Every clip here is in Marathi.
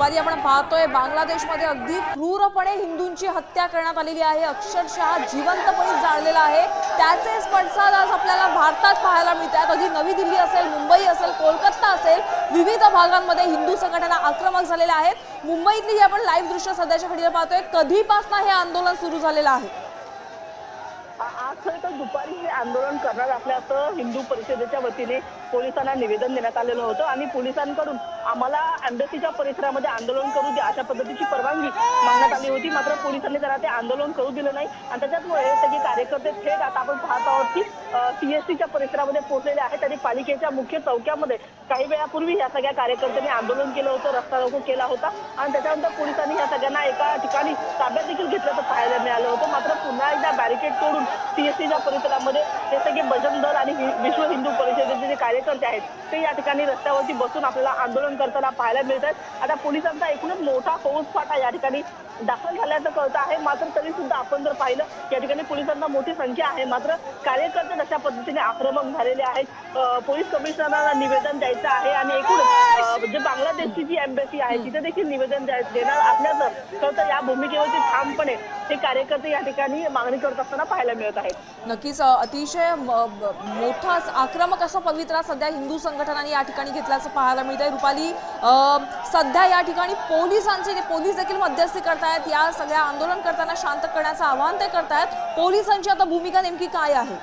दुपारी आपण पाहतोय. बांगलादेशमध्ये अगदी क्रूरपणे हिंदूंची हत्या करण्यात आलेली आहे. अक्षरशः जिवंतपणे जाळलेला आहे. त्याचेच पडसाद आज आपल्याला भारतात पाहायला मिळतात अगदी नवी दिल्ली असेल मुंबई असेल कोलकाता असेल विविध भागांमध्ये हिंदू संघटना आक्रमक झालेल्या आहेत. मुंबईतली ही आपण लाईव्ह दृश्य सध्याच्या घडीला पाहतोय. कधीपासून हे आंदोलन सुरू झालेलं आहे? आज तर दुपारी हे आंदोलन करणार असल्याचं हिंदू परिषदेच्या वतीने पोलिसांना निवेदन देण्यात आलेलं होतं आणि पोलिसांकडून आम्हाला अंडसीच्या परिसरामध्ये आंदोलन करू दे अशा पद्धतीची परवानगी मागण्यात आली होती. मात्र पोलिसांनी त्यांना ते आंदोलन करू दिलं नाही. आणि त्याच्यामुळे सगळे कार्यकर्ते थेट आता आपण पाहत आहोत की सीएसटीच्या परिसरामध्ये पोहोचलेले आहेत आणि पालिकेच्या मुख्य चौक्यामध्ये काही वेळापूर्वी या सगळ्या कार्यकर्त्यांनी आंदोलन केलं होतं रस्ता रोको केला होता. आणि त्याच्यानंतर पोलिसांनी या सगळ्यांना एका ठिकाणी ताब्यात देखील घेतल्याचं पाहायला मिळालं होतं. मात्र पुन्हा एकदा बॅरिकेड तोडून सीएसटीच्या परिसरामध्ये हे सगळे बजरंग दल आणि विश्व हिंदू परिषदेचे जे कार्यकर्ते आहेत ते या ठिकाणी रस्त्यावरती बसून आपल्याला आंदोलन करताना पाहायला मिळत आहेत आता पोलिसांचा एकूणच मोठा फौजफाटा या ठिकाणी दाखल झाल्याचं कळतं आहे. मात्र तरी सुद्धा आपण जर पाहिलं या ठिकाणी पोलिसांना मोठी संख्या आहे. मात्र कार्यकर्ते तशा पद्धतीने आक्रमक झालेले आहेत. पोलीस कमिशनरला निवेदन द्यायचं आहे आणि एकूण जे बांगलादेशची जी एम्बेसी आहे तिथे देखील निवेदन देणार असल्याचं कळतं या भूमिकेवरती ठामपणे हे कार्यकर्ते या ठिकाणी मागणी करत असताना पाहायला मिळत आहेत. नक्कीच अतिशय मोठा आक्रमक असा पवित्रा सध्या हिंदू संघटनांनी या ठिकाणी घेतल्याचं पाहायला मिळत आहे रुपाली सध्या या ठिकाणी पोलिसांचे जे पोलीस देखील मध्यस्थी करतायत या सगळ्या आंदोलन करताना शांत करण्याचं आवाहन ते करतायत. पोलिसांची आता भूमिका नेमकी काय आहे?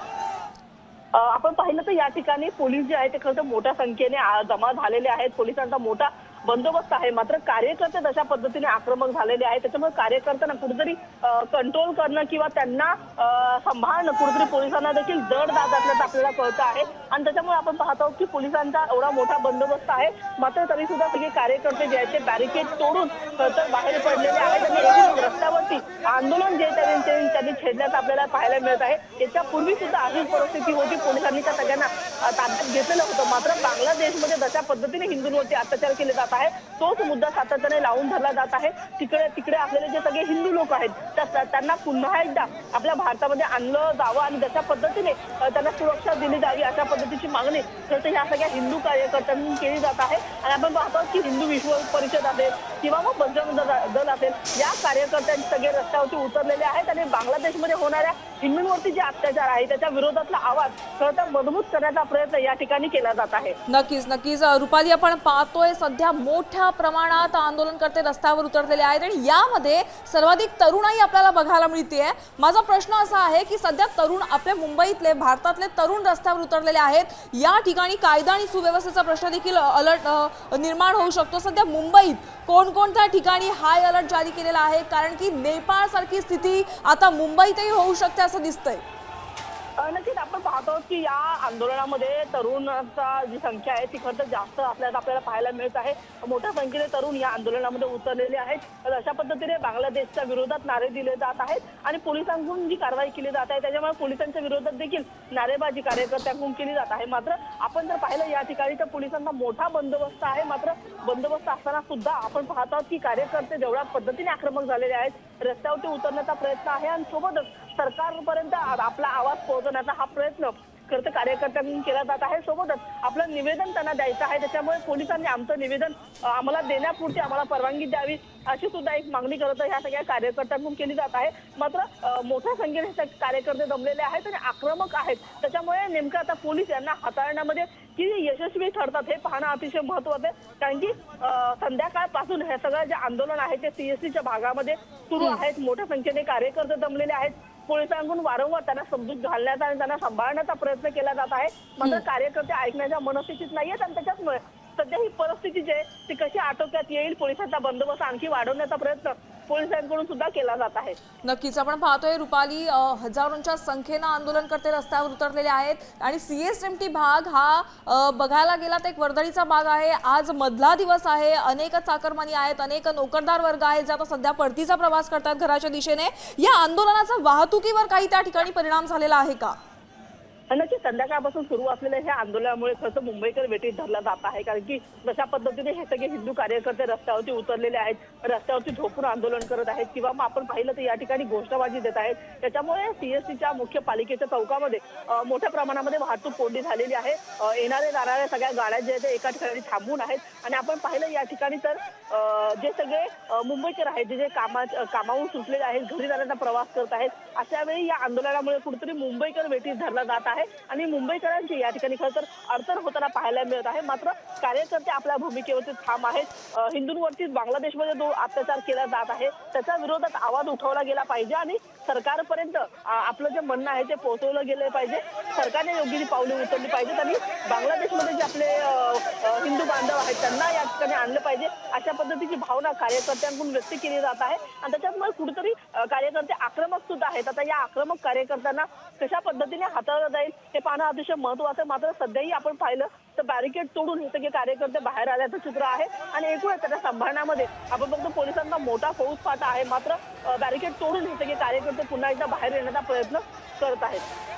आपण पाहिलं तर या ठिकाणी पोलीस जे आहेत ते खरं तर मोठ्या संख्येने जमा झालेले आहेत. पोलिसांचा मोठा बंदोबस्त आहे. मात्र कार्यकर्ते तशा पद्धतीने आक्रमक झालेले आहेत. त्याच्यामुळे कार्यकर्त्यांना कुठेतरी कंट्रोल करणं किंवा त्यांना सांभाळणं कुठेतरी पोलिसांना देखील जड दाद असल्याचं आपल्याला कळतं आहे. आणि त्याच्यामुळे आपण पाहत आहोत की पोलिसांचा एवढा मोठा बंदोबस्त आहे. मात्र तरी सुद्धा सगळे कार्यकर्ते जे आहेत ते बॅरिकेड तोडून तर बाहेर पडलेले आहेत. आंदोलन जे त्यांनी छेडल्याचं आपल्याला पाहायला मिळत आहे. त्याच्यापूर्वी सुद्धा अशीच परिस्थिती होती. पोलिसांनी त्या सगळ्यांना ताब्यात घेतलेलं होतं. मात्र बांगलादेशमध्ये जशा पद्धतीने हिंदूंवरती अत्याचार केले जात आहे तोच मुद्दा सातत्याने लावून धरला जात आहे. तिकडे तिकडे आपल्याला जे सगळे हिंदू लोक आहेत त्यांना पुन्हा एकदा आपल्या भारतामध्ये आणलं जावं आणि जशा पद्धतीने त्यांना सुरक्षा दिली जावी अशा पद्धतीची मागणी खरं तर ह्या सगळ्या हिंदू कार्यकर्त्यांनी केली जात आहे. आणि आपण पाहतो की हिंदू विश्व परिषद असेल किंवा मग बजरंग दल असेल या कार्यकर्त्यांचे सगळे रस्त्यावर रस्त्यावरती उतरलेले आहेत आणि बांगलादेशमध्ये होणाऱ्या हिंदूंवरती जे अत्याचार आहे त्याच्या विरोधातला आवाज खरं तर मजबूत करण्याचा प्रयत्न या ठिकाणी केला जात आहे. नक्कीच नक्कीच. रुपाली आपण पाहतोय सध्या मोठ्या प्रमाणात आंदोलनकर्ते रस्त्यावर उतरलेले आहेत आणि यामध्ये सर्वाधिक तरुणाई आपल्याला बघायला मिळते माझा प्रश्न असा आहे की सध्या तरुण आपल्या मुंबईतले भारतातले तरुण रस्त्यावर उतरलेले आहेत. या ठिकाणी कायदा आणि सुव्यवस्थेचा प्रश्न देखील अलर्ट निर्माण होऊ शकतो. सध्या मुंबईत कोणकोणत्या ठिकाणी हाय अलर्ट जारी केलेला आहे? कारण की नेपाळ सारखी स्थिती आता मुंबईतही होऊ शकते असं दिसतंय. नक्कीच आपण पाहतो की या आंदोलनामध्ये तरुणांचा जी संख्या आहे ती खरं तर जास्त असल्याचं आपल्याला पाहायला मिळत आहे. मोठ्या संख्येने तरुण या आंदोलनामध्ये उतरलेले आहेत. तर अशा पद्धतीने बांगलादेशच्या विरोधात नारे दिले जात आहेत आणि पोलिसांकडून जी कारवाई केली जात आहे त्याच्यामुळे पोलिसांच्या विरोधात देखील नारेबाजी कार्यकर्त्यांकडून केली जात आहे. मात्र आपण जर पाहिलं या ठिकाणी तर पोलिसांचा मोठा बंदोबस्त आहे. मात्र बंदोबस्त असताना सुद्धा आपण पाहत आहोत की कार्यकर्ते जेवढ्या पद्धतीने आक्रमक झालेले आहेत रस्त्यावरती उतरण्याचा प्रयत्न आहे आणि सोबतच सरकारपर्यंत आपला आवाज पोहोचवण्याचा हा प्रयत्न खरं तर कार्यकर्त्यांकडून केला जात आहे. सोबतच आपलं निवेदन त्यांना द्यायचं आहे. त्याच्यामुळे पोलिसांनी आमचं निवेदन आम्हाला देण्यापुरती आम्हाला परवानगी द्यावी अशी सुद्धा एक मागणी करत ह्या सगळ्या कार्यकर्त्यांकडून केली जात आहे. मात्र मोठ्या संख्येने हे कार्यकर्ते जमलेले आहेत आणि आक्रमक आहेत. त्याच्यामुळे नेमकं आता पोलीस यांना हाताळण्यामध्ये किती यशस्वी ठरतात हे पाहणं अतिशय महत्वाचं आहे. कारण की संध्याकाळपासून हे सगळं जे आंदोलन आहे ते सीएसटीच्या भागामध्ये सुरू आहेत. मोठ्या संख्येने कार्यकर्ते जमलेले आहेत. पोलिसांकडून वारंवार त्यांना समजूत घालण्याचा आणि त्यांना सांभाळण्याचा प्रयत्न केला जात आहे. मात्र कार्यकर्ते ऐकण्याच्या मनस्थितीत नाहीयेत आणि त्याच्यामुळे सध्या ही परिस्थिती जी आहे ती कशी आटोक्यात येईल पोलिसांचा बंदोबस्त आणखी वाढवण्याचा प्रयत्न पोलिसांकडून सुद्धा केला जात आहे. नक्कीच आपण पाहतोय रुपाली हजारोंच्या संख्येनं आंदोलनकर्ते रस्त्यावर उतरलेले आहेत आणि सी एस एम टी भाग हा बघायला गेला तर एक वर्दळीचा भाग आहे. आज मधला दिवस आहे. अनेक चाकरमानी आहेत अनेक नोकरदार वर्ग आहेत जे आता सध्या परतीचा प्रवास करतात घराच्या दिशेने. या आंदोलनाचा वाहतुकीवर काही त्या ठिकाणी परिणाम झालेला आहे का? नक्की संध्याकाळपासून सुरू असलेल्या ह्या आंदोलनामुळे खरं मुंबईकर वेटीत धरला जात आहे. कारण की जशा पद्धतीने हे सगळे हिंदू कार्यकर्ते रस्त्यावरती उतरलेले आहेत रस्त्यावरती झोपून आंदोलन करत आहेत किंवा मग आपण पाहिलं तर या ठिकाणी घोषणाबाजी देत आहेत. त्याच्यामुळे सीएसटीच्या मुख्य पालिकेच्या चौकामध्ये मोठ्या प्रमाणामध्ये वाहतूक कोंडी झालेली आहे. येणाऱ्या जाणाऱ्या सगळ्या गाड्या ज्या आहेत ते एका ठिकाणी थांबून आहेत. आणि आपण पाहिलं या ठिकाणी तर जे सगळे मुंबईकर आहेत जे जे कामा कामावरून सुटलेले आहेत घरी जाण्याचा प्रवास करत आहेत अशा वेळी या आंदोलनामुळे कुठेतरी मुंबईकर वेटीत धरला जात आहे. आणि मुंबईकरांची या ठिकाणी खरं तर अडचण होताना पाहायला मिळत आहे. मात्र कार्यकर्ते आपल्या भूमिकेवरती ठाम आहेत. हिंदूंवरती बांगलादेशमध्ये जो अत्याचार केला जात आहे त्याच्या विरोधात आवाज उठवला गेला पाहिजे आणि सरकारपर्यंत आपलं जे म्हणणं आहे ते पोहोचवलं गेलं पाहिजे. सरकारने योग्य ती पावले उचलली पाहिजेत आणि बांगलादेशमध्ये जे आपले हिंदू बांधव आहेत त्यांना या ठिकाणी आणलं पाहिजे. अशा पद्धतीची भावना कार्यकर्त्यांकडून व्यक्त केली जात आहे. आणि त्याच्यामुळे कुठेतरी कार्यकर्ते आक्रमक सुद्धा आहेत. आता या आक्रमक कार्यकर्त्यांना कशा पद्धतीने हाताळलं जाईल हे पाहणं अतिशय महत्वाचं मात्र सध्याही आपण पाहिलं तर बॅरिकेड तोडून हे सगळे कार्यकर्ते बाहेर आल्याचं चित्र आहे. आणि एकूणच त्याच्या सांभाळण्यामध्ये आपण बघतो पोलिसांचा मोठा फौज फाटा आहे. मात्र बॅरिकेड तोडून हे सगळे कार्यकर्ते पुन्हा एकदा बाहेर येण्याचा प्रयत्न करत आहेत.